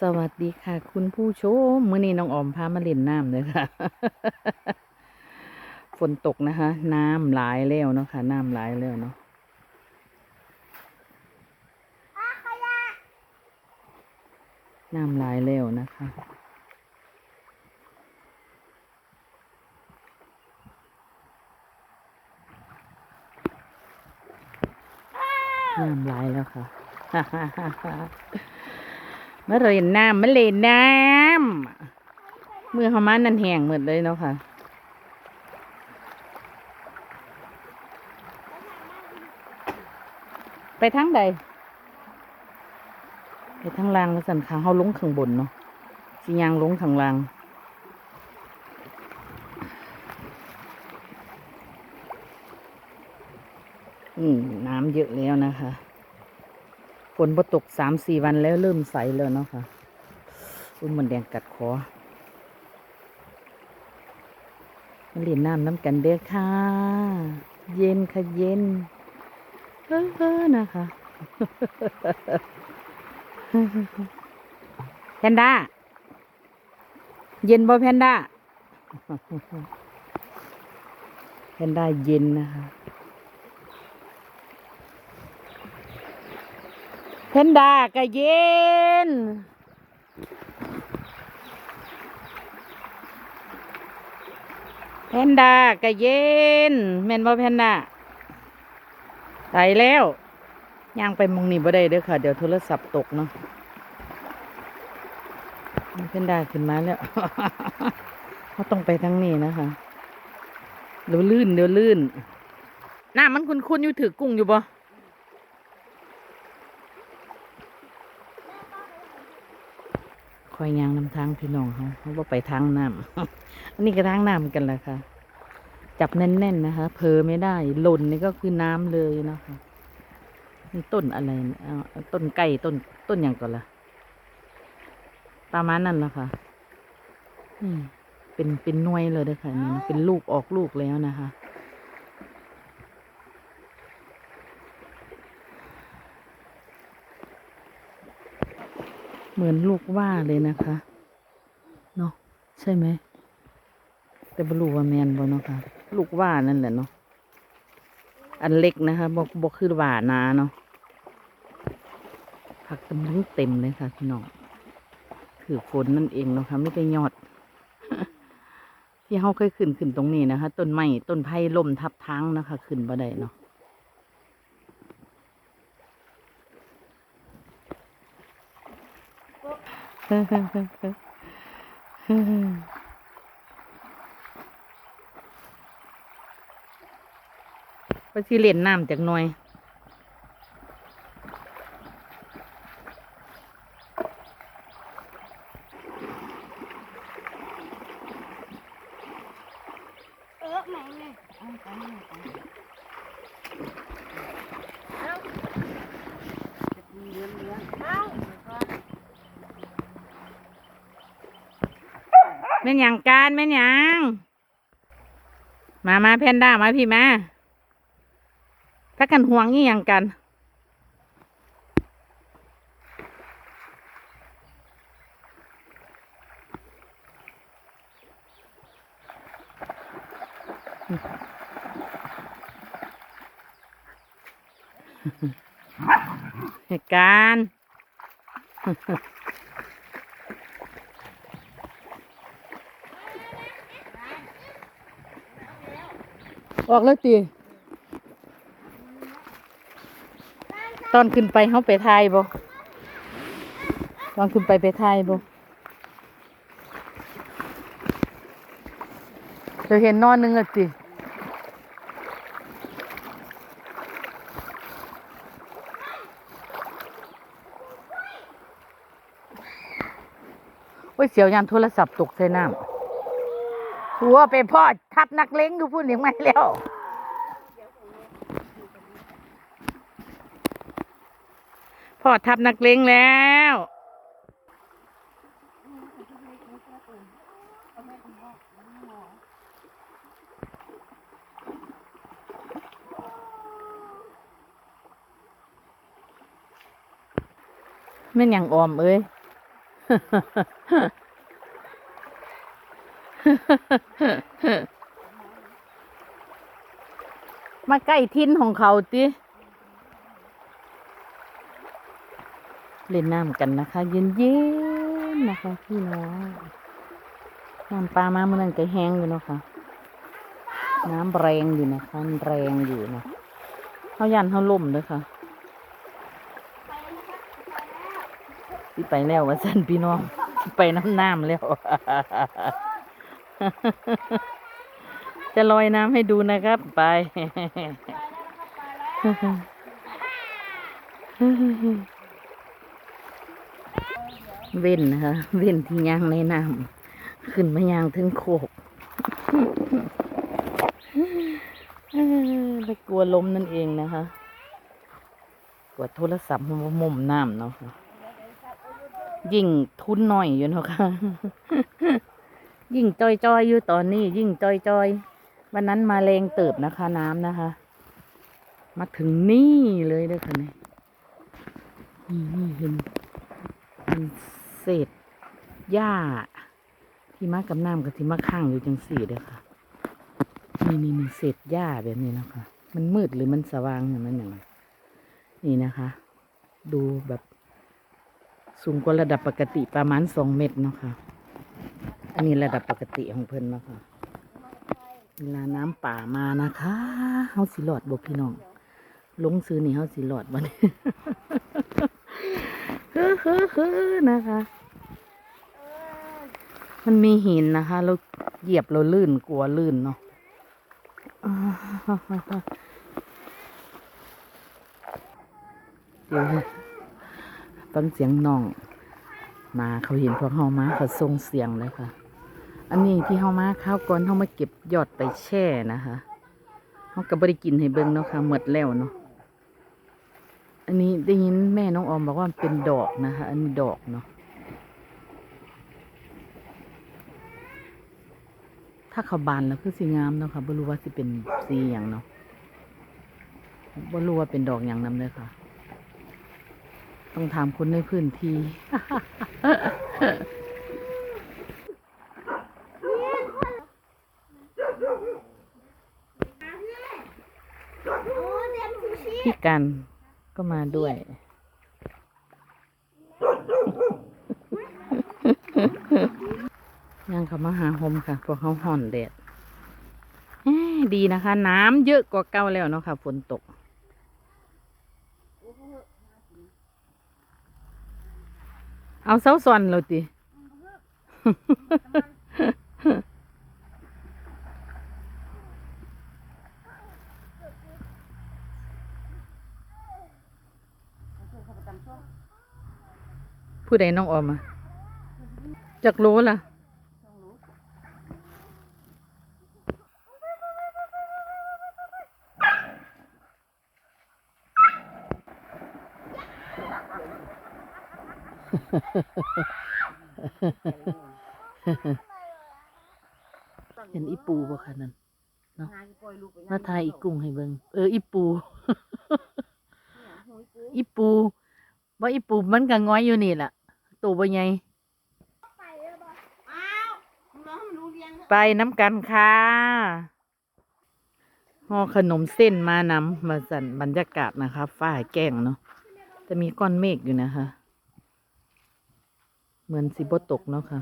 สวัสดีค่ะ คุณผู้ชมเมื้อนี้น้องออมพามาเล่นน้ำเลยค่ะ ฝนตกนะคะ น้ำหลายแล้วเนาะค่ะ น้ำหลายแล้วเนาะน้ำหลายแล้วนะคะน้ำหลายแล้วค่ะ มาเล่นน้ำมาเล่นน้ำมือเขามานั่นแห้งหมดเลยเนาะค่ะไปทางใด ไปทางล่างแล้วสันขาเขาลงข้างบนเนาะสิยางลงข้างล่างอืมน้ำเยอะแล้วนะคะ ฝนบ่ตกสามสี่วันแล้วเริ่มใสแล้วเนาะค่ะอุ้ยมันแดงกัดคอมาเล่นน้ำน้ำกันเด้อค่ะ เย็นค่ะเย็นเฮ้อนะคะแพนด้า เย็นบ่แพนด้า แพนด้าเย็นนะคะ แพนดาก็เย็น แพนดาก็เย็นแม่นบ่แพนดาตายแล้วย่างไปมองนี่บ่ได้เด้อค่ะ เดี๋ยวโทรศัพท์ตกเนาะแพนดาขึ้นมาแล้วเขาต้องไปทางนี้นะคะเดี๋ยวลื่นเดี๋ยวลื่นน้ามันคุ้นๆอยู่ถือกุ้งอยู่บ่ คอยยางนำทางพี่น้องเขาเขาว่าไปทางน้ำอันนี้ก็ทางน้ำกันแหละค่ะ จับแน่น ๆ นะคะเพอไม่ได้หล่นนี่ก็คือน้ำเลยนะคะนี่ต้นอะไรต้นไก่ต้นต้นอย่างก่อนละประมาณนั้นแหละค่ะเป็นเป็นน่วยเลยเด้อค่ะนี่นะเป็นลูกออกลูกแล้วนะคะ เหมือนลูกว่าเลยนะคะเนาะใช่ไหม แต่บรูว่าแมนบ่เนาะค่ะ ลูกว่านั่นแหละเนาะอันเล็กนะคะบอกบอกคือว่านาเนาะผักตำลึงเต็มเลยค่ะพี่น้องคือฝนนั่นเองเนาะค่ะไม่ได้ยอด ที่เขาเคยขึ้นขึ้นตรงนี้นะคะ ต้นไม้ต้นไผ่ล่มทับทางนะคะ ขึ้นบ่ได้เนาะ ไปสิเล่นน้ำจากหน่อยเออแม่งเลยเอาไปเอาไปเอาเลี้ยงเลี้ยงเอา แม่นหยังการแม่นหยังมามาแพนด้ามาพี่มาถ้ากันห่วงนี่ยังกัน เหตุการณ์ ออกแล้วตีตอนขึ้นไปเขาไปทายบ่ตอนขึ้นไปไปทายบ่จะเห็นนอนนึงอะติโอ้ยเสียวยานโทรศัพท์ตกใส่น้ำ หัวไปพ่อทับนักเล้งอยู่พูดอย่างไม่แล้วพ่อทับนักเล้งแล้วแม่นอย่างออมเอ้ย มาใกล้ทิ้นของเขาติเล่นน้ำกันนะคะ เย็นๆนนะคะพี่น้องน้ำปลามาเมื่อนั้นก็แห้งอยู่เนาะค่ะ น้ำแรงอยู่นะคะแรงอยู่นะเขายันเขาล่มเลยค่ะที่ไปแล้วว่าสันพี่น้อง ไปน้ำน้ำแล้ว จะลอยน้ำให้ดูนะครับไปเว้นนะคะเว้นที่ย่างในน้ำขึ้นมาย่างถึงโคกไปกลัวล้มนั่นเองนะคะกลัวโทรศัพท์มันมุมน้ำเนาะค่ะยิ่งทุนหน่อยอยู่เนาะค่ะ ยิ่งจอยจอยๆอยู่ตอนนี้ ยิ่งจอยจอยๆวันนั้นมาแรงเติบนะคะ น้ำนะคะ มาถึงนี่เลยเด้อค่ะนี่นี่เห็นเป็นเศษหญ้าที่มากับน้ำกับที่มาข้างอยู่จังสี่เด้อค่ะนี่นี่นี่เศษหญ้าแบบนี้นะคะ มันมืดหรือมันสว่างอย่างนั้นอย่างนี่นะคะ ดูแบบสูงกว่าระดับปกติประมาณสองเมตรเนาะค่ะ อันนี้ระดับปกติของเพิ่นเนาะค่ะเวลาน้ำป่ามานะคะเฮาสิหลอดบ่พี่น้องลงซื้อนี่เฮาสิหลอดบ่เนี่ยเฮ้อเฮ้อเฮ้อนะคะ มันมีหินนะคะเราเหยียบเราลื่นกลัวลื่นเนาะเดี๋ยวฟังเสียงน้อง มาเขาเห็นพวกเฮามาเขาส่งเสียงเลยค่ะ อันนี้ที่เฮามาข้าวก่อนเฮามาเก็บยอดไปแช่นะคะเฮาก็บ่ได้กินให้เบิ่งเนาะค่ะหมดแล้วเนาะอันนี้ได้ยินแม่น้องออมบอกว่ามันเป็นดอกนะคะ อันนี้ดอกเนาะถ้าเขาบานแล้วคือสีงามเนาะค่ะบ่รู้ว่าสิเป็นสีหยังเนาะบ่รู้ว่าเป็นดอกหยังนำเลยค่ะ ต้องถามคนในพื้นที่ พี่กันก็มาด้วย ยังเขามาหาหมค่ะพวกเขาห่อนแดดเอ้ยดีนะคะ น้ำเยอะกว่าเก่าแล้วเนาะค่ะฝนตก เอาเสาส่วนเราติ ผู้ใดน้องออมมาจากโลล่ะเห็นอีปูบ่คะนั่นมาทายอีกุ้งให้เบิงเอออีปู อีปูว่าอีปูมันก็ง้อยอยู่นี่แหละ ตัวบ่ใหญ่อ้าวน้องมันรู้เรียงไปน้ำกันค่ะห่อขนมเส้นมานำมาสั่นบรรยากาศนะคะฝ้าแกล้งเนาะจะมีก้อนเมฆอยู่นะคะ เหมือนสิบตกเนาะค่ะ